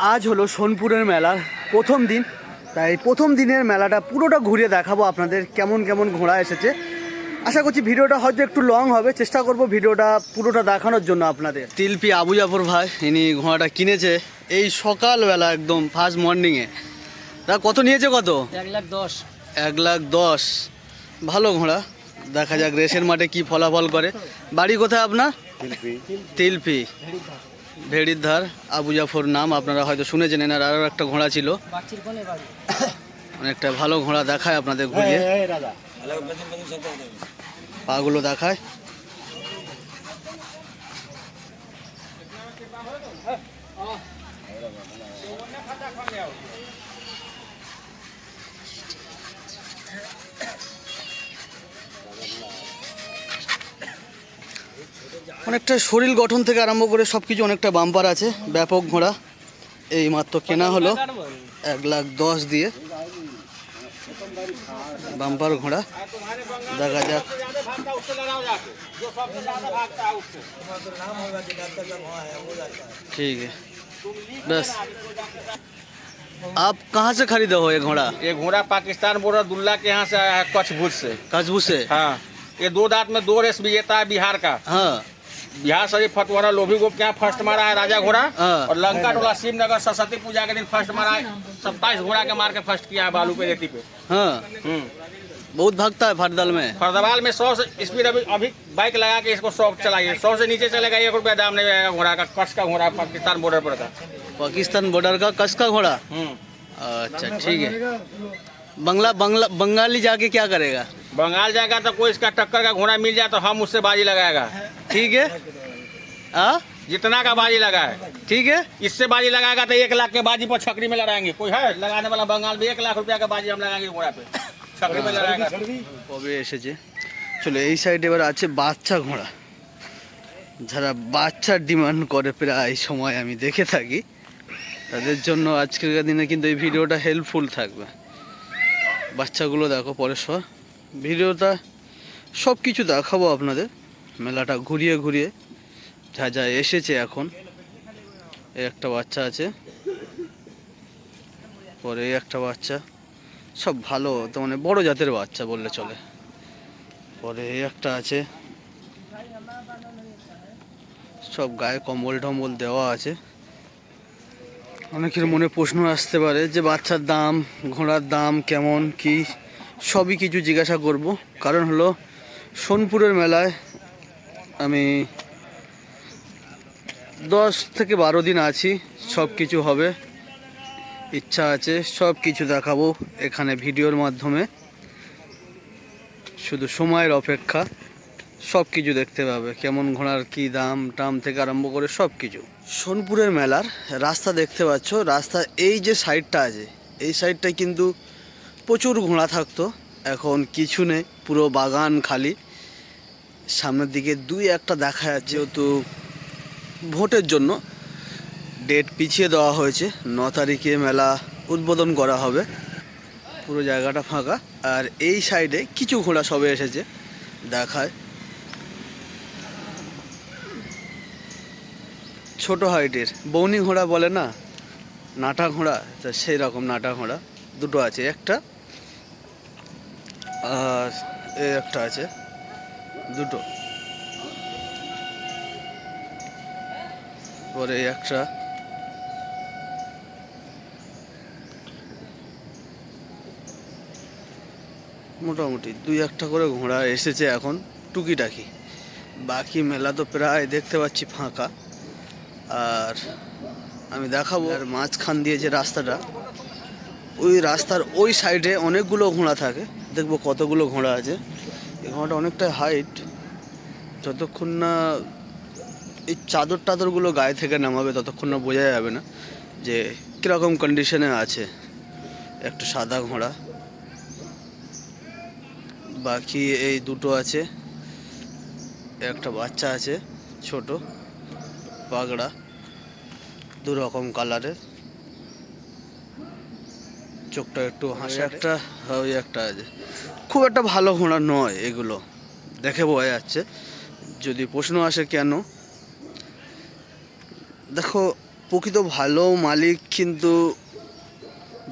আজ হলো সোনপুরের মেলার প্রথম দিন। তাই প্রথম দিনের মেলাটা পুরোটা ঘুরিয়ে দেখাবো আপনাদের কেমন কেমন ঘোড়া এসেছে। আশা করছি ভিডিওটা হয়তো একটু লং হবে চেষ্টা করব ভিডিওটা পুরোটা দেখানোর জন্য আপনাদের। তিলপি আবু জাফর ভাই ইনি ঘোড়াটা কিনেছে এই সকালবেলা একদম ফার্স্ট মর্নিংয়ে তা কত নিয়েছে কত? এক লাখ দশ। এক লাখ দশ। ভালো ঘোড়া। দেখা যাক রেসের মাঠে কি ফলাফল করে। বাড়ি কোথায় আপনার? তিলপি। ভেড়ির ধার আবু জাফর নাম আপনারা হয়তো শুনেছেন এনার আরও একটা ঘোড়া ছিল। অনেকটা ভালো ঘোড়া দেখায় আপনাদের ঘুরিয়ে। পাগুলো দেখায়। অনেকটা শরীর গঠন থেকে আরম্ভ করে সব কিছু অনেকটা বাম্পার আছে ব্যাপক ঘোড়া এই মাত্র কেনা হলো এক লাখ দশ দিয়ে বাম্পার ঘোড়া দেখা যাক ठीक है बस आप कहाँ से खरीदे हो ये घोड़ा ये घोड़ा पाकिस्तान बॉर्डर दुल्ला के यहाँ से आया है कच्छ भुज से कस्बू से हाँ ये दो दांत में दो रेस विजेता है बिहार का हाँ बिहार शरीफ फतवारा लोभी गोप के यहाँ फ़र्स्ट मारा है राजा घोड़ा। हाँ। और लंका टोला शिवनगर सरस्वती पूजा के दिन फ़र्स्ट मारा है सत्ताईस घोड़ा के मार के फ़र्स्ट किया है बालू पे रेती पे। हाँ। हम्म। बहुत भागता है फरदल में। फरदवाल में सौ से स्पीड अभी अभी बाइक लगा के इसको सौ चलाइए। सौ से नीचे चलेगा एक रुपया दाम नहीं आएगा घोड़ा का कस का घोड़ा पाकिस्तान बॉर्डर पर का पाकिस्तान बॉर्डर का कस का घोड़ा? हम्म। अच्छा ठीक है। बंगला बंगला बंगाली जाके क्या करेगा? बंगाल जाएगा तो कोई इसका टक्कर का घोड़ा मिल जाए तो हम उससे बाजी लगाएगा। ठीक है हाँ जितना का बाजी लगा है ठीक है इससे बाजी लगाएगा तो एक लाख के बाजी पर छकरी में लड़ाएंगे कोई है लगाने वाला बंगाल में एक लाख रुपया का बाजी हम लगाएंगे घोड़ा पे छकरी में लड़ाएगा কবে এসেছে চলো এই সাইডে এবার আছে বাচ্চা ঘোড়া যারা বাচ্চার ডিমান্ড করে প্রায় সময় আমি দেখে থাকি তাদের জন্য আজকের দিনে কিন্তু এই ভিডিওটা হেল্পফুল থাকবে বাচ্চাগুলো দেখো পরস্পর ভিডিওটা সব কিছু দেখাবো আপনাদের মেলাটা ঘুরিয়ে ঘুরিয়ে যা যা এসেছে এখন। এই একটা বাচ্চা আছে। পরে একটা বাচ্চা। সব ভালো, তো মানে বড় জাতের বাচ্চা বললে চলে। পরে একটা আছে। সব গায়ে কম্বল টম্বল দেওয়া আছে। অনেকের মনে প্রশ্ন আসতে পারে যে বাচ্চার দাম, ঘোড়ার দাম কেমন, কি? সবই কিছু জিজ্ঞাসা করব। কারণ হলো, সোনপুরের মেলায় আমি দশ থেকে বারো দিন আছি, সব কিছু হবে। ইচ্ছা আছে, সব কিছু দেখাবো এখানে ভিডিওর মাধ্যমে। শুধু সময়ের অপেক্ষা, সব কিছু দেখতে পাবে, কেমন ঘোড়ার কি দাম, টাম থেকে আরম্ভ করে সব কিছু। সোনপুরের মেলার রাস্তা দেখতে পাচ্ছ রাস্তা এই যে সাইডটা আছে, এই সাইডটায় কিন্তু প্রচুর ঘোড়া থাকতো, এখন কিছু নেই, পুরো বাগান খালি। সামনের দিকে দুই একটা দেখা যাচ্ছে, যেহেতু ভোটের জন্য ডেট পিছিয়ে দেওয়া হয়েছে। ন তারিখে মেলা উদ্বোধন করা হবে। পুরো জায়গাটা ফাঁকা। আর এই সাইডে কিছু ঘোড়া সবে এসেছে দেখায়। ছোট হাইটের। বৌনি ঘোড়া বলে না, নাটা ঘোড়া, তা সেই রকম নাটা ঘোড়া। দুটো আছে, একটা আর একটা আছে। দুটো। পরে একটা। মোটামুটি দুই একটা করে ঘোড়া এসেছে এখন টুকিটাকি। বাকি মেলা তো প্রায় দেখতে পাচ্ছি ফাঁকা। আর আমি দেখাবো আর মাঝখান দিয়ে যে রাস্তাটা, ওই রাস্তার ওই সাইডে অনেকগুলো ঘোড়া থাকে। দেখব কতগুলো ঘোড়া আছে। এই ঘোড়াটা অনেকটা হাইট যতক্ষণ না এই চাদর টাদরগুলো গায়ে থেকে নামাবে ততক্ষণ না বোঝা যাবে না যে কীরকম কন্ডিশনে আছে একটা সাদা ঘোড়া। বাকি এই দুটো আছে, একটা বাচ্চা আছে, ছোট, পাগড়া দু রকম কালারের চোখটা একটু হাসে একটা ওই একটা আছে খুব একটা ভালো ঘোড়া নয় এগুলো। দেখে বোঝা যাচ্ছে। যদি প্রশ্ন আসে কেন? দেখো প্রকৃত ভালো মালিক কিন্তু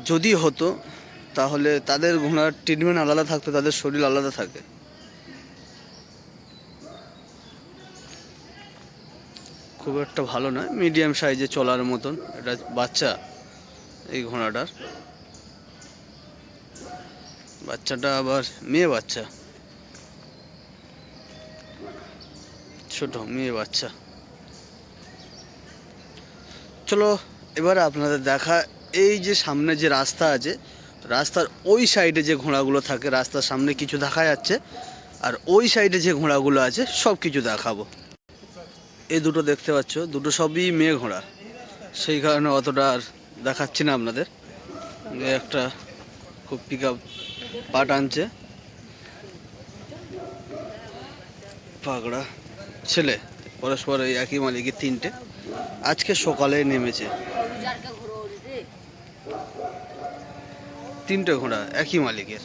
যদি হতো তাহলে তাদের ঘোড়ার ট্রিটমেন্ট আলাদা থাকতো তাদের শরীর আলাদা থাকে। খুব একটা ভালো নয়। মিডিয়াম সাইজে চলার মতন এটা বাচ্চা এই ঘোড়াটার। বাচ্চাটা আবার মেয়ে বাচ্চা। ছোট মেয়ে বাচ্চা। চলো, এবার আপনাদের দেখা, এই যে সামনে যে রাস্তা আছে, রাস্তার ওই সাইডে যে ঘোড়াগুলো থাকে, রাস্তার সামনে কিছু দেখা যাচ্ছে, আর ওই সাইডে যে ঘোড়াগুলো আছে সব কিছু দেখাবো। এই দুটো দেখতে পাচ্ছ, দুটো সবই মেয়ে ঘোড়া। সেই কারণে অতটা আর দেখাচ্ছি না আপনাদের। একটা খুব পিক আপ পাট আনছে। পাগড়া ছেলে, পরস্পর এই একই মালিকের তিনটে। আজকে সকালে নেমেছে। তিনটে ঘোড়া, একই মালিকের।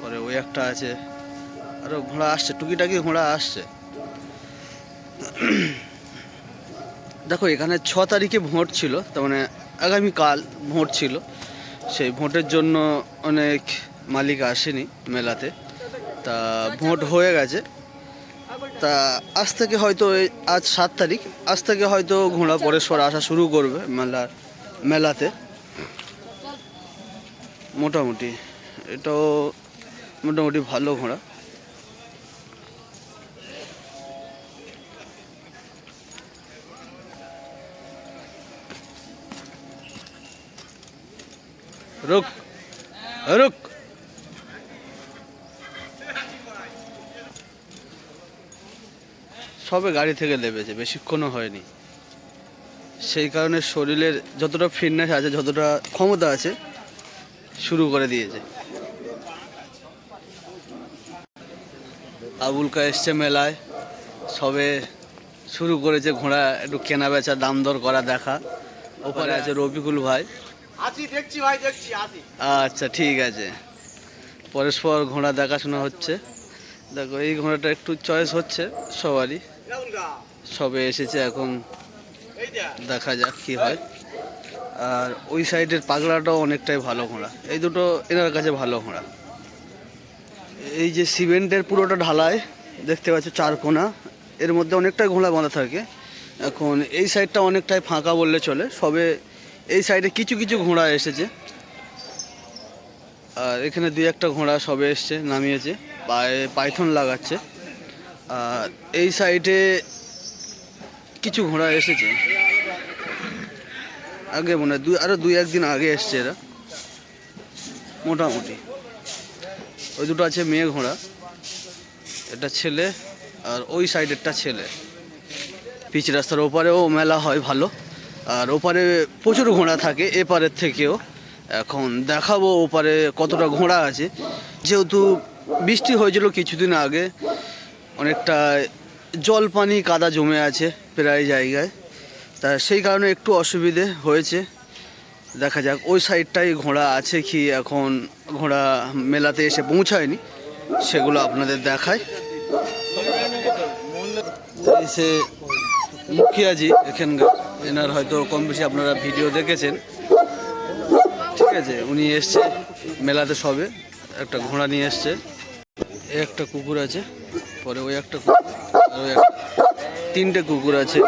পরে ওই একটা আছে। আরও ঘোড়া আসছে, টুকিটাকি ঘোড়া আসছে। দেখো, এখানে ছ তারিখে ভোট ছিল, তার মানে আগামীকাল ভোট ছিল। সেই ভোটের জন্য অনেক মালিক আসেনি মেলাতে। তা ভোট হয়ে গেছে। তা আজ থেকে হয়তো আজ সাত তারিখ, আজ থেকে হয়তো ঘোড়া পরেশ্বর আসা শুরু করবে মেলার, মেলাতে। মোটামুটি এটাও মোটামুটি ভালো ঘোড়া। রুক রুক। সবে গাড়ি থেকে লেবেছে বেশিক্ষণও হয়নি। সেই কারণে শরীরের যতটা ফিটনেস আছে, যতটা ক্ষমতা আছে, শুরু করে দিয়েছে। আবুলকা এসছে মেলায়, সবে শুরু করেছে ঘোড়া, একটু কেনা বেচা দাম দর করা দেখা। ওপারে আছে রফিকুল ভাই। দেখছি ভাই দেখছি আচ্ছা ঠিক আছে। পরস্পর ঘোড়া দেখাশোনা হচ্ছে। দেখো এই ঘোড়াটা একটু চয়েস হচ্ছে সবারই। সবে এসেছে এখন দেখা যাক কি হয়। আর ওই সাইডের পাগলাটাও অনেকটাই ভালো ঘোড়া। এই দুটো এনার কাছে ভালো ঘোড়া। এই যে সিমেন্টের পুরোটা ঢালাই দেখতে পাচ্ছ চার কোনা। এর মধ্যে অনেকটাই ঘোড়া বাঁধা থাকে। এখন এই সাইডটা অনেকটাই ফাঁকা বললে চলে। সবে এই সাইডে কিছু কিছু ঘোড়া এসেছে। আর এখানে দুই একটা ঘোড়া সবে এসছে, নামিয়েছে, পায়ে পাইথন লাগাচ্ছে। আর এই সাইডে কিছু ঘোড়া এসেছে। আগে মনে হয় দুই আরও দুই একদিন আগে এসছে এরা। মোটামুটি। ওই দুটো আছে মেয়ে ঘোড়া। এটা ছেলে আর ওই সাইডেরটা ছেলে। পিচ রাস্তার ওপারেও মেলা হয় ভালো। আর ওপারে প্রচুর ঘোড়া থাকে, এপারের থেকেও। এখন দেখাবো ওপারে কতটা ঘোড়া আছে। যেহেতু বৃষ্টি হয়েছিল কিছুদিন আগে, অনেকটা জল পানি কাদা জমে আছে প্রায় জায়গায়। তা সেই কারণে একটু অসুবিধে হয়েছে। দেখা যাক, ওই সাইডটাই ঘোড়া আছে কি এখন ঘোড়া মেলাতে এসে পৌঁছায়নি, সেগুলো আপনাদের দেখায় এই সে মুখিয়াজি এখানকার। এনার হয়তো কম বেশি আপনারা ভিডিও দেখেছেন। ঠিক আছে, উনি এসছে মেলাতে সবে, একটা ঘোড়া নিয়ে এসছে। একটা কুকুর আছে, পরে ওই একটা কুকুর তিনটে কুকুর আছে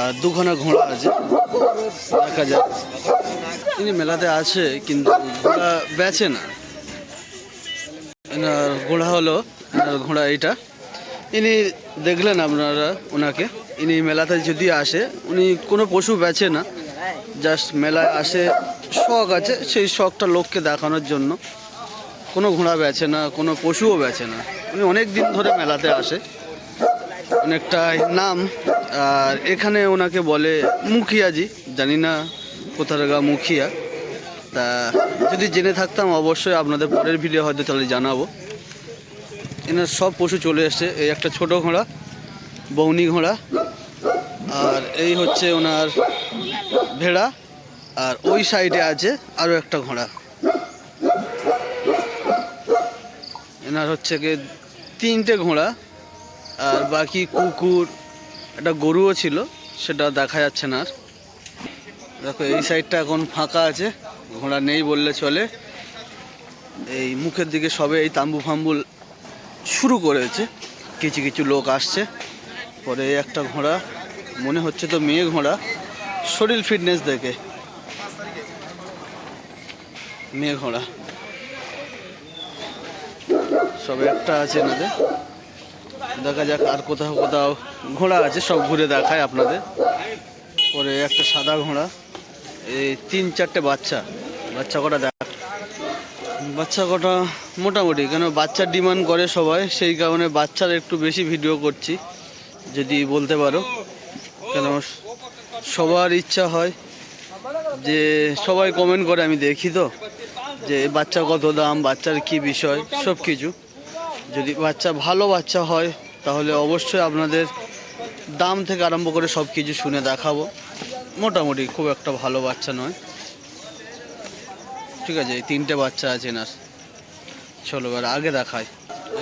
আর দুখানা ঘোড়া আছে, দেখা যাক। তিনি মেলাতে আছে, কিন্তু ঘোড়া বেচে না। এনার ঘোড়া হলো, এনার ঘোড়া এইটা। ইনি দেখলেন আপনারা ওনাকে। ইনি মেলাতে যদি আসে, উনি কোনো পশু বেচে না জাস্ট মেলায় আসে, শখ আছে, সেই শখটা লোককে দেখানোর জন্য। কোনো ঘোড়া বেচে না, কোনো পশুও বেচে না। উনি অনেক দিন ধরে মেলাতে আসে। অনেকটাই নাম, আর এখানে ওনাকে বলে মুখিয়াজি জানি না কোথাকার মুখিয়া। তা যদি জেনে থাকতাম, অবশ্যই আপনাদের পরের ভিডিও হয়তো তাহলে জানাব। এনার সব পশু চলে এসছে, এই একটা ছোট ঘোড়া, বৌনি ঘোড়া। আর এই হচ্ছে ওনার ভেড়া, আর ওই সাইডে আছে আরও একটা ঘোড়া। এনার হচ্ছে কি তিনটে ঘোড়া, আর বাকি কুকুর, একটা গরুও ছিল, সেটা দেখা যাচ্ছে না আর। দেখো, এই সাইডটা এখন ফাঁকা আছে, ঘোড়া নেই বললে চলে। এই মুখের দিকে সবে এই তাম্বু ফাম্বু শুরু করেছে, কিছু কিছু লোক আসছে, পরে একটা ঘোড়া। মনে হচ্ছে তো মেয়ে ঘোড়া শরীর ফিটনেস দেখে। মেয়ে ঘোড়া সবে একটা আছে এনাদের। দেখা যাক আর কোথাও কোথাও ঘোড়া আছে, সব ঘুরে দেখায় আপনাদের। পরে একটা সাদা ঘোড়া। এই তিন চারটে বাচ্চা। বাচ্চা কটা দেখ বাচ্চা কটা মোটামুটি, কেন বাচ্চার ডিমান্ড করে সবাই। সেই কারণে বাচ্চার একটু বেশি ভিডিও করছি, যদি বলতে পারো। কেন? সবার ইচ্ছা হয় যে সবাই কমেন্ট করে, আমি দেখি তো, যে বাচ্চা কত দাম, বাচ্চার কি বিষয়, সব কিছু। যদি বাচ্চা, ভালো বাচ্চা হয়, তাহলে অবশ্যই আপনাদের দাম থেকে আরম্ভ করে সব কিছু শুনে দেখাবো। মোটামুটি খুব একটা ভালো বাচ্চা নয়। ঠিক আছে, এই তিনটে বাচ্চা আছে না। চলো এবার আগে দেখাই।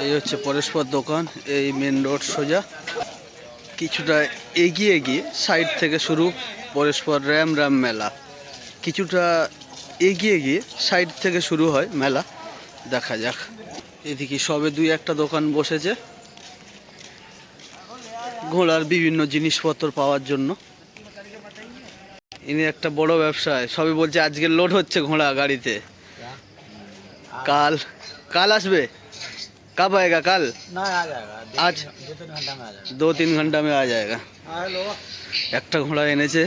এই হচ্ছে পরস্পর দোকান, এই মেন রোড সোজা। কিছুটা এগিয়ে গিয়ে সাইড থেকে শুরু পরস্পর র্যাম র্যাম মেলা। কিছুটা এগিয়ে গিয়ে সাইড থেকে শুরু হয় মেলা। দেখা যাক, এদিকে সবে দুই একটা দোকান বসেছে। ঘোড়ার বিভিন্ন জিনিসপত্র পাওয়ার জন্য। ইনি একটা বড় ব্যবসায়, সবই বলছে আজকে লোড হচ্ছে ঘোড়া গাড়িতে। কাল কাল আসবে? कब आएगा कल? ना आ जाएगा। आज? दो तीन घंटा में आ जाएगा। একটা ঘোড়া এনেছে।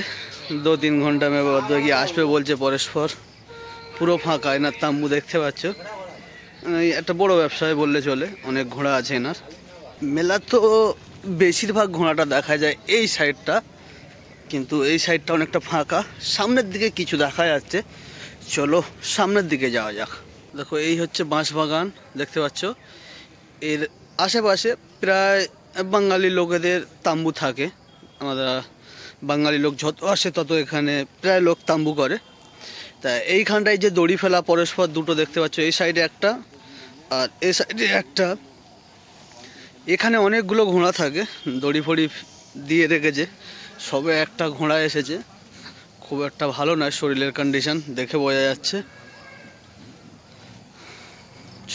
দু তিন ঘণ্টা মেয়ে বাদবাকি আসবে বলছে পরস্পর। পুরো ফাঁকা এনার তাম্বু দেখতে পাচ্ছ? একটা বড় ব্যবসায় বললে চলে অনেক ঘোড়া আছে এনার। মেলা তো বেশিরভাগ ঘোড়াটা দেখা যায় এই সাইডটা কিন্তু এই সাইডটা অনেকটা ফাঁকা। সামনের দিকে কিছু দেখা যাচ্ছে। চলো সামনের দিকে যাওয়া যাক। দেখো এই হচ্ছে বাঁশ বাগান দেখতে পাচ্ছ? এর আশেপাশে প্রায় বাঙালি লোকেদের তাম্বু থাকে। আমরা বাঙালি লোক যত আসে তত এখানে প্রায় লোক তাম্বু করে। তা এইখানটায় যে দড়ি ফেলা পরস্পর দুটো দেখতে পাচ্ছ, এই সাইডে একটা আর এই সাইডে একটা। এখানে অনেকগুলো ঘোড়া থাকে, দড়ি ফড়ি দিয়ে রেখেছে, সবে একটা ঘোড়া এসেছে। খুব একটা ভালো নয় শরীরের কন্ডিশন দেখে বোঝা যাচ্ছে।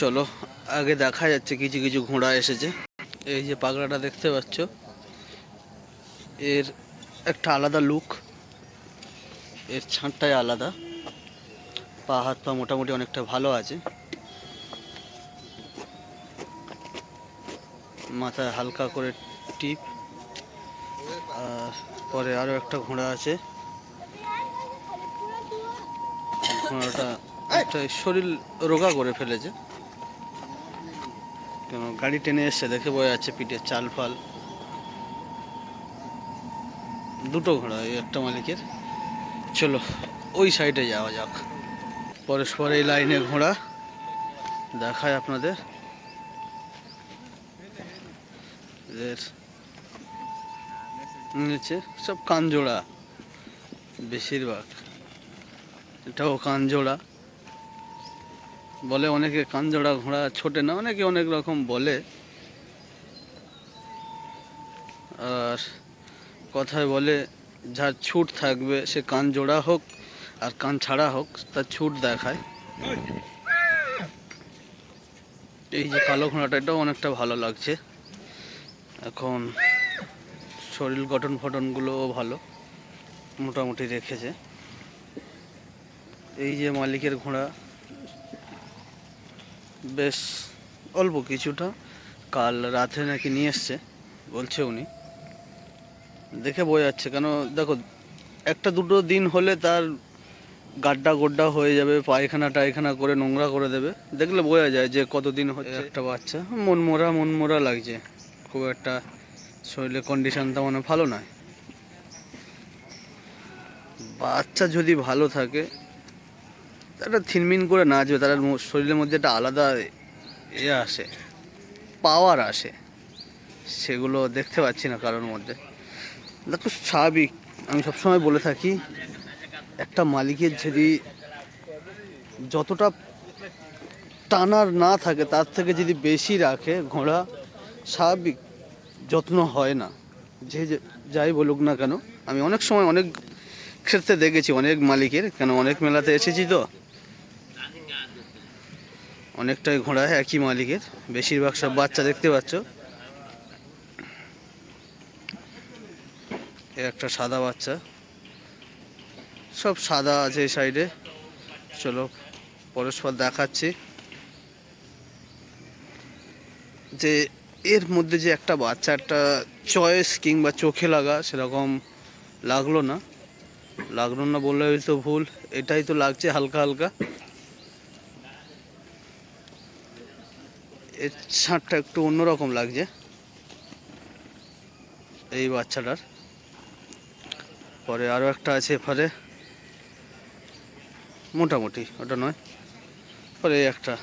চলো আগে দেখা যাচ্ছে কিছু কিছু ঘোড়া এসেছে। এই যে পাগড়াটা দেখতে পাচ্ছ এর একটা আলাদা লুক এর ছাঁটটাই আলাদা। পা হাত পা মোটামুটি অনেকটা ভালো আছে। মাথায় হালকা করে টিপ। আর পরে আরও একটা ঘোড়া আছে। ঘোড়াটা একটা শরীর রোগা করে ফেলেছে। কেন? গাড়ি টেনে এসছে, দেখে বোঝা যাচ্ছে পিঠে চাল ফাল। দুটো ঘোড়া এই একটা মালিকের। চলো, ওই সাইডে যাওয়া যাক। পরস্পর এই লাইনে ঘোড়া। দেখায় আপনাদের। এদের নিচে সব কানজোড়া, বেশিরভাগ। এটাও কানজোড়া। বলে, অনেকে কানজোড়া ঘোড়া ছোটে না, অনেকে অনেক রকম বলে। আর কথায় বলে, যার ছুট থাকবে সে কান জোড়া হোক আর কান ছাড়া হোক, তার ছুট দেখায়। এই যে কালো ঘোড়াটা, এটাও অনেকটা ভালো লাগছে। এখন শরীর গঠন ফটনগুলোও ভালো, মোটামুটি রেখেছে। এই যে মালিকের ঘোড়া বেশ অল্প কিছুটা। কাল রাতে নাকি নিয়ে এসছে বলছে উনি। দেখে বোঝা যাচ্ছে কেন দেখো একটা দুটো দিন হলে তার গাড্ডা গোড্ডা হয়ে যাবে পায়খানা টায়খানা করে নোংরা করে দেবে। দেখলে বোঝা যায় যে কতদিন হচ্ছে। একটা বাচ্চা। মনমরা মনমরা লাগছে। খুব একটা শরীরের কন্ডিশন তেমন ভালো নয়। বাচ্চা যদি ভালো থাকে একটা থিনমিন করে নাচবে, তার শরীরের মধ্যে একটা আলাদা ইয়ে আসে পাওয়ার আসে। সেগুলো দেখতে পাচ্ছি না কারোর মধ্যে। দেখো স্বাভাবিক। আমি সবসময় বলে থাকি, একটা মালিকের যদি যতটা টানার না থাকে, তার থেকে যদি বেশি রাখে ঘোড়া, স্বাভাবিক, যত্ন হয় না। যে- যাই বলুক না কেন, আমি অনেক সময় অনেক ক্ষেত্রে দেখেছি, অনেক মালিকের, কেন অনেক মেলাতে এসেছি তো অনেকটাই ঘোড়া, একই মালিকের। বেশিরভাগ সব বাচ্চা দেখতে পাচ্ছ। একটা সাদা বাচ্চা। সব সাদা আছে এই সাইডে চলো, পরস্পর দেখাচ্ছি। যে, এর মধ্যে যে একটা বাচ্চা একটা চয়েস কিংবা চোখে লাগা, সেরকম লাগল না। লাগল না বললে তো ভুল। এটাই তো লাগছে হালকা হালকা। এর ছাঁটটা একটু অন্যরকম লাগছে। এই বাচ্চাটার। পরে আরও একটা আছে এপারে। মোটামুটি, ওটা নয়। পরে একটা।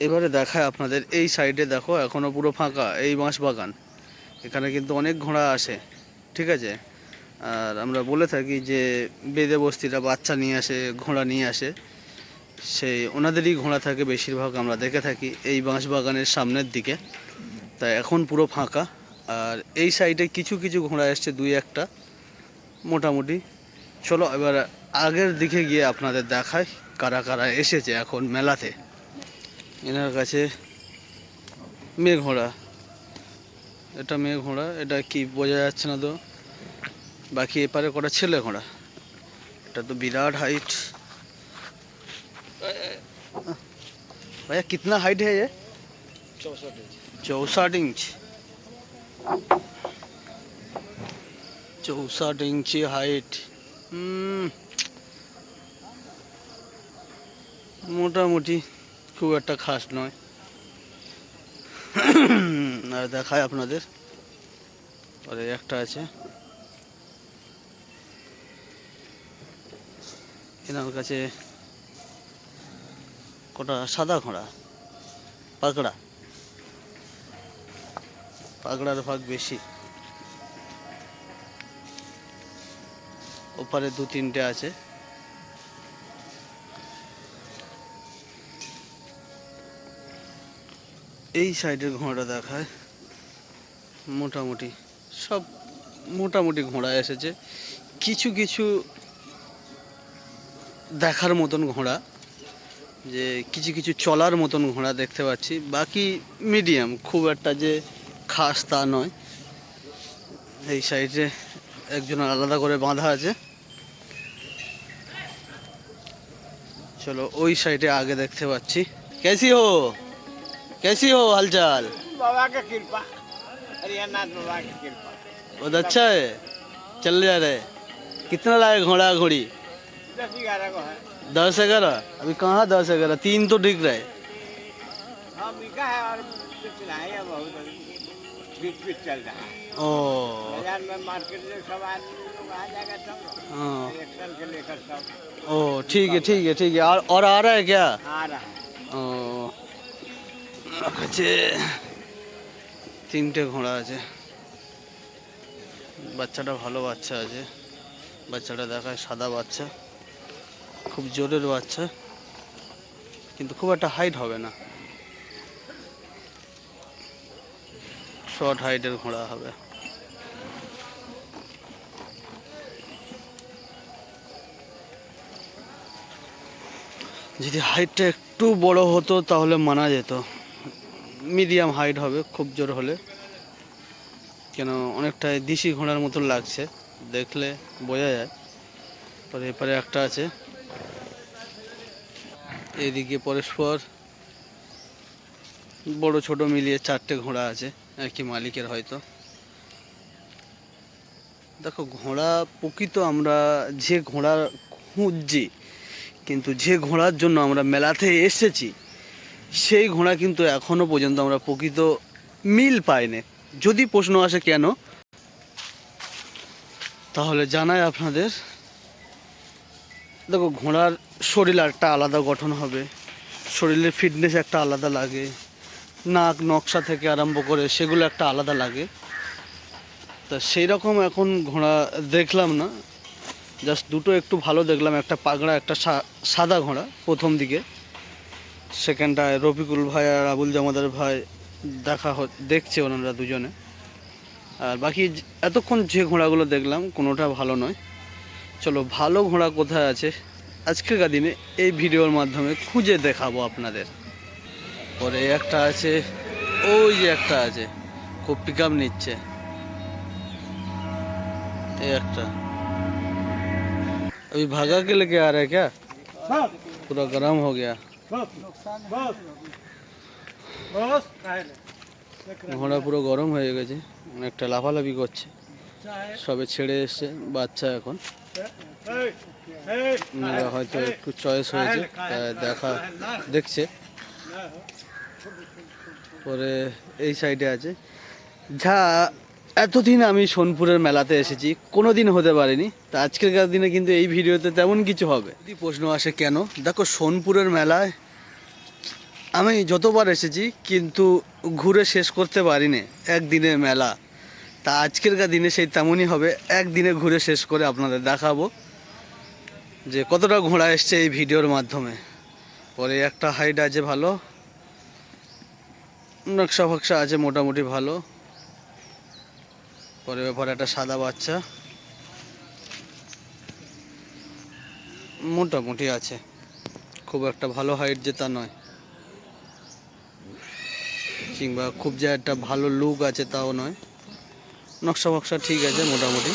এবারে দেখায় আপনাদের, এই সাইডে দেখো এখনও পুরো ফাঁকা, এই বাঁশ বাগান। এখানে কিন্তু অনেক ঘোড়া আসে, ঠিক আছে? আর আমরা বলে থাকি যে বেদে বস্তিরা বাচ্চা নিয়ে আসে, ঘোড়া নিয়ে আসে। সেই ওনাদেরই ঘোড়া থাকে, বেশিরভাগ আমরা দেখে থাকি এই বাঁশ বাগানের সামনের দিকে। তা এখন পুরো ফাঁকা। আর এই সাইডে কিছু কিছু ঘোড়া এসছে, দুই একটা। মোটামুটি। চলো এবার আগের দিকে গিয়ে আপনাদের দেখায় কারা কারা এসেছে এখন মেলাতে। এনার কাছে মেয়ে ঘোড়া। এটা মেয়ে ঘোড়া, এটা কি বোঝা যাচ্ছে না তো। বাকি এপারে করা ছেলে ঘোড়া। এটা তো বিরাট হাইট भैया कितना हाइट है ये चौसठ इंच চৌষট ইঞ্চি হাইট মোটামুটি খুব একটা খাস নয় আর দেখায় আপনাদের পরে একটা আছে এনার কাছে কটা সাদা ঘোড়া। পাকড়া পাকড়ার ভাগ বেশি। ওপারে দু তিনটে আছে। এই সাইডের ঘোড়া দেখায়, মোটামুটি সব মোটামুটি ঘোড়া এসেছে। কিছু কিছু দেখার মতন ঘোড়া। যে কিছু কিছু চলার মতন ঘোড়া দেখতে পাচ্ছি বাকি মিডিয়াম খুব একটা যে খাস তা নয় এই সাইডে একজন আলাদা করে বাঁধা আছে চলো ওই সাইডে আগে দেখতে পাচ্ছি कैसी हो कैसी हो हालचाल बाबा का कृपा हरियाणाथ बाबा की कृपा बहुत अच्छा है चल जा रहे कितना लाए घोड़ा घोड़ी दस ग्यारह को है दस ग्यारह अभी कहाँ दस ग्यारह तीन तो दिख रहे हाँ बिका है और पिछला है बहुत बीच बीच चल रहा है ओ बाजार में मार्केट में सब आदमी लोग आ जाएगा सब हाँ इलेक्शन के लेकर सब ओ ठीक है ठीक है ठीक है और और आ रहा है क्या आ रहा है ও আছে তিনটে ঘোড়া আছে বাচ্চাটা ভালো বাচ্চা আছে বাচ্চাটা দেখায় সাদা বাচ্চা খুব জোরের বাচ্চা, কিন্তু খুব একটা হাইট হবে না। শর্ট হাইটের ঘোড়া হবে। যদি হাইটটা একটু বড় হতো, তাহলে মানা যেত। মিডিয়াম হাইট হবে, খুব জোর হলে। কেন, অনেকটাই দিশি ঘোড়ার মতো লাগছে। দেখলে বোঝা যায়। পরে এপারে একটা আছে। এইদিকে পরস্পর বড় ছোট মিলিয়ে চারটে ঘোড়া আছে একই মালিকের হয়তো। দেখো, ঘোড়া প্রকৃত আমরা যে ঘোড়া খুঁজছি, কিন্তু যে ঘোড়ার জন্য আমরা মেলাতে এসেছি, সেই ঘোড়া কিন্তু এখনও পর্যন্ত আমরা প্রকৃত মিল পাইনি। যদি প্রশ্ন আসে কেন, তাহলে জানাই আপনাদের। দেখো, ঘোড়ার শরীর একটা আলাদা গঠন হবে। শরীরের ফিটনেস একটা আলাদা লাগে। নাক, নকশা থেকে আরম্ভ করে সেগুলো একটা আলাদা লাগে। তা সেই রকম এখন ঘোড়া দেখলাম না। জাস্ট দুটো একটু ভালো দেখলাম, একটা পাগড়া, একটা সাদা ঘোড়া প্রথম দিকে। সেকেন্ডটায় রফিকুল ভাই আর আবুল জামাদার ভাই দেখা হ- দেখছে ওনারা দুজনে। আর বাকি এতক্ষণ যে ঘোড়াগুলো দেখলাম কোনোটা ভালো নয়। চলো ভালো ঘোড়া কোথায় আছে আজকেরকার দিনে এই ভিডিওর মাধ্যমে খুঁজে দেখাবো আপনাদের পরে একটা আছে ওই যে একটা আছে খুব পিক আপ নিচ্ছে এই একটা अभी भागा के लेके आ रहा है क्या बस पूरा गर्म हो गया बस बस बस ঘোড়া পুরো গরম হয়ে গেছে অনেকটা লাফালাফি করছে সবে ছেড়ে এসছে বাচ্চা এখন মেয়েরা হয়তো একটু চয়েস হয়েছে দেখা দেখছে। পরে এই সাইডে আছে। যা, এতদিন আমি সোনপুরের মেলাতে এসেছি কোনো দিন হতে পারিনি। তা আজকেরকার দিনে কিন্তু এই ভিডিওতে তেমন কিছু হবে। যদি প্রশ্ন আসে কেন? দেখো, সোনপুরের মেলায় আমি যতবার এসেছি, কিন্তু ঘুরে শেষ করতে পারিনি একদিনের মেলা। তা আজকেরকার দিনে সেই তেমনই হবে। একদিনে ঘুরে শেষ করে আপনাদের দেখাবো যে কতটা ঘোড়া এসছে এই ভিডিওর মাধ্যমে। পরে একটা হাইট আছে ভালো, নকশা ফকশা আছে মোটামুটি ভালো। পরে ব্যাপারে একটা সাদা বাচ্চা মোটামুটি আছে, খুব একটা ভালো হাইট যে তা নয়। কিংবা খুব যে একটা ভালো লুক আছে তাও নয়। নকশা ফকশা ঠিক আছে মোটামুটি।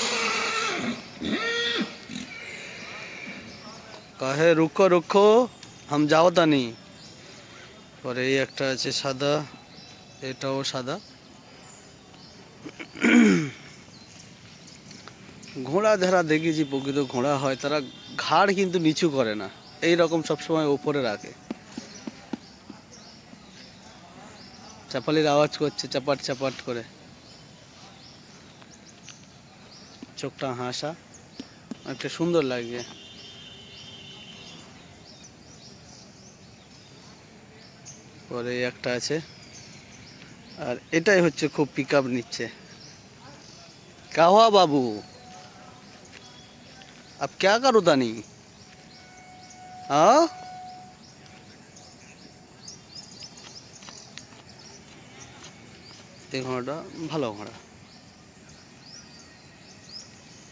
কাহে রুখো রুখো হাম যাও তা নেই পরে এই একটা আছে সাদা, এটাও সাদা। ঘোড়া যারা দেখেছি, প্রকৃত ঘোড়া হয়, তারা ঘাড় কিন্তু নিচু করে না। এই রকম সবসময় ওপরে রাখে। চাপালির আওয়াজ করছে, চাপাট চাপাট করে। চোখটা হাসা। একটা সুন্দর লাগছে পরে একটা আছে। আর এটাই হচ্ছে খুব পিক আপ নিচ্ছে। কাহা বাবু আপ ক্যা করো দানি? হ্যাঁ এই ঘোড়াটা ভালো ঘোড়া।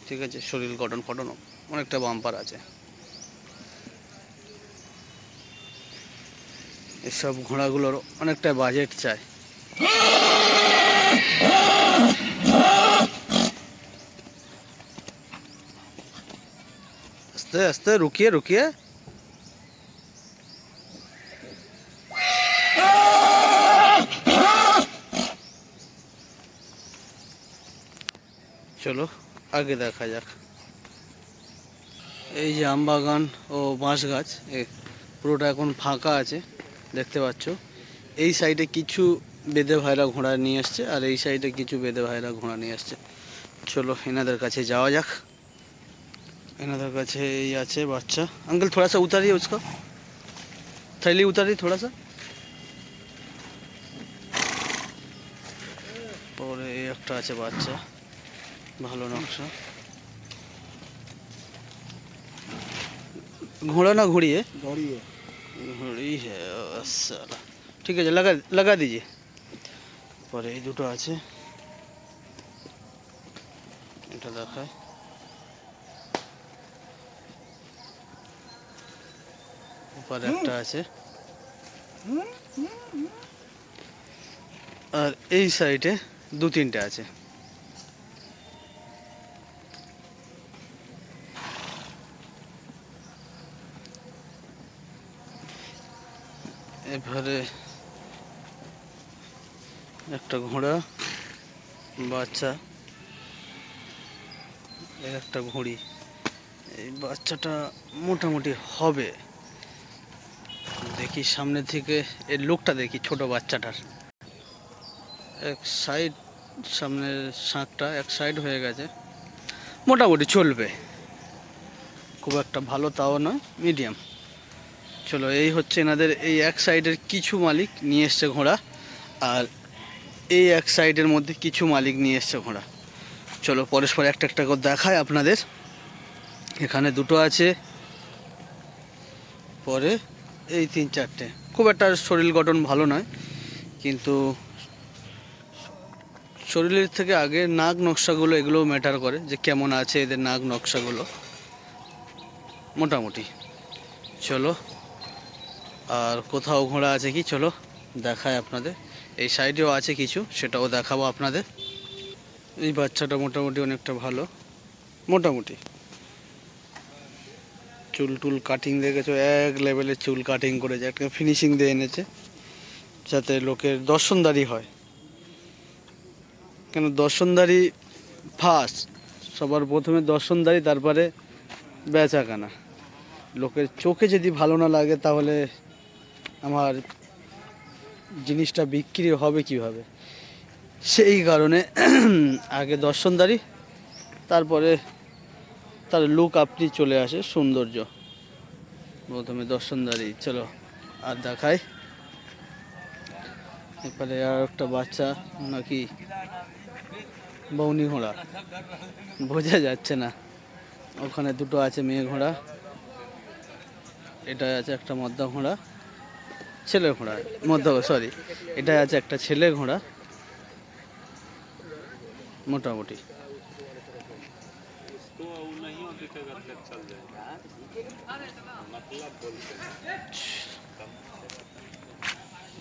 ঠিক আছে, শরীর গঠন ফটন অনেকটা বাম্পার আছে। এসব ঘোড়াগুলোর অনেকটা বাজেট চায় আস্তে আস্তে, রুকিয়ে রুকিয়ে। চলো। আগে দেখা যাক। এই যে আমবাগান ও বাঁশ গাছ পুরোটা এখন ফাঁকা আছে, দেখতে পাচ্ছ। এই সাইডে কিছু বেদে ভাইরা ঘোড়া নিয়ে আসছে, আর এই সাইডে কিছু বেদে ভাইরা ঘোড়া নিয়ে আসছে। চলো, এনাদের কাছে যাওয়া যাক। এনাদের কাছে এই আছে বাচ্চা। আঙ্কেল থোড়া সা উতারিয়ে উচক থাইলি উতারি থোড়া সা পরে একটা আছে বাচ্চা। ভালো নকশা घोड़ा ना घोड़ी है दौड़िए ঘড়ি হ্যাঁ সালা ঠিক আছে লাগা লাগা দিজিয়ে পরে এই দুটো আছে এটা দেখায় উপরে একটা আছে আর এই সাইডে দু তিনটে আছে এবারে একটা ঘোড়া, বাচ্চা একটা ঘুড়ি। এই বাচ্চাটা মোটামুটি হবে। দেখি সামনে থেকে, এর লোকটা দেখি, ছোট বাচ্চাটার। এক সাইড, সামনের শাঁকটা এক সাইড হয়ে গেছে। মোটামুটি চলবে। খুব একটা ভালো তাও নয়, মিডিয়াম। চলো, এই হচ্ছে এনাদের, এই এক সাইডের কিছু মালিক নিয়ে এসছে ঘোড়া, আর এই এক সাইডের মধ্যে কিছু মালিক নিয়ে এসছে ঘোড়া। চলো, পরস্পর একটা একটা করে দেখায় আপনাদের। এখানে দুটো আছে, পরে এই তিন চারটে। খুব একটা শরীর গঠন ভালো নয়, কিন্তু শরীরের থেকে আগে নাক নকশাগুলো, এগুলোও ম্যাটার করে, যে কেমন আছে এদের নাক নকশাগুলো। মোটামুটি। চলো আর কোথাও ঘোড়া আছে কি? চলো দেখায় আপনাদের। এই সাইডেও আছে কিছু, সেটাও দেখাবো আপনাদের। এই বাচ্চাটা মোটামুটি অনেকটা ভালো। মোটামুটি। চুল টুল কাটিং দেখেছ? এক লেভেলের চুল কাটিং করেছে, একটা ফিনিশিং দিয়ে এনেছে, যাতে লোকের দর্শনদারি হয়। কেন দর্শনদারি ফার্স্ট সবার প্রথমে দর্শনদারি, তারপরে বেচা কেনা লোকের চোখে যদি ভালো না লাগে, তাহলে আমার জিনিসটা বিক্রি হবে কীভাবে? সেই কারণে আগে দর্শনদারি, তারপরে তার লুক আপনি চলে আসে সৌন্দর্য। প্রথমে দর্শনদারি, চলো আর দেখাই। এরপরে আর একটা বাচ্চা নাকি বৌনি ঘোড়া। বোঝা যাচ্ছে না। ওখানে দুটো আছে মেয়ে ঘোড়া। এটা আছে একটা মদ্দা ঘোড়া। ছেলে ঘোড়া মদ্দা সরি এটা আছে একটা ছেলে ঘোড়া মোটামুটি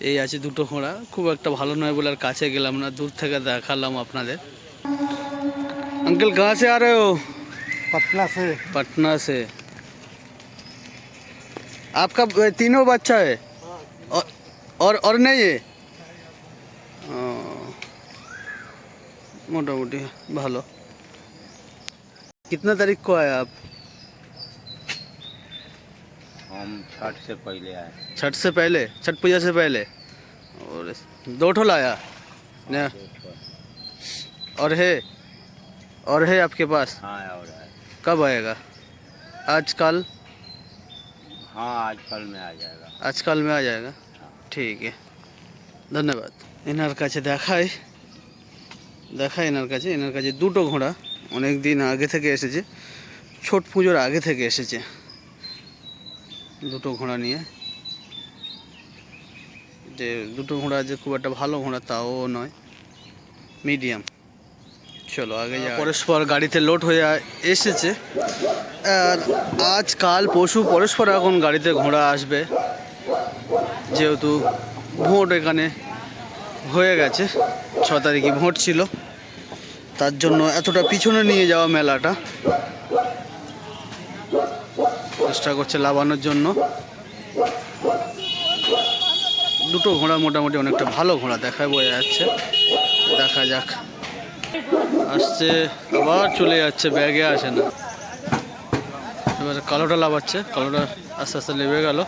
এই আছে দুটো ঘোড়া খুব একটা ভালো নয় বলে আর কাছে গেলাম না দূর থেকে দেখালাম আপনাদের अंकल कहाँ से आ रहे हो पटना से पटना से आपका ब- तीनों बच्चा है और और और नहीं ये हाँ। मोटा मोटी भलो। कितना तारीख को आए आप? हम छठ से पहले आए। छठ से पहले? छठ पूजा से पहले? और दो ठो लाया? हाँ, ना? और है? और है आपके पास? हाँ और है। कब आएगा? आजकल हाँ आजकल में आ जाएगा। आजकल में आ जाएगा। ঠিক। ধন্যবাদ। এনার কাছে দেখাই। দেখাই এনার কাছে। এনার কাছে দুটো ঘোড়া অনেক দিন আগে থেকে এসেছে। ছট পুজোর আগে থেকে এসেছে। দুটো ঘোড়া নিয়ে। যে দুটো ঘোড়া যে খুব একটা ভালো ঘোড়া তাও নয়। মিডিয়াম। চলো আগে পরস্পর গাড়িতে লোড হয়ে এসেছে। আর আজকাল পশু পরস্পর এখন গাড়িতে ঘোড়া আসবে। যেহেতু ভোট এখানে হয়ে গেছে, ছ তারিখে ভোট ছিল, তার জন্য এতটা পিছনে নিয়ে যাওয়া মেলাটা চেষ্টা করছে লাভানোর জন্য। দুটো ঘোড়া মোটামুটি অনেকটা ভালো ঘোড়া দেখায়, বোঝা যাচ্ছে। দেখা যাক। আসছে, আবার চলে যাচ্ছে, ব্যাগে আসে না। এবারে কালোটা লাভাচ্ছে কালোটা আস্তে আস্তে লেবে গেল।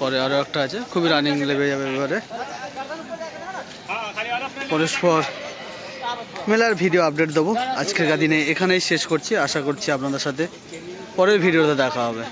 পরে আরও একটা আছে, খুবই রানিং লেগে যাবে এবারে। পরস্পর মেলার ভিডিও আপডেট দেবো। আজকের দিনে এখানেই শেষ করছি, আশা করছি আপনাদের সাথে পরের ভিডিওতে দেখা হবে।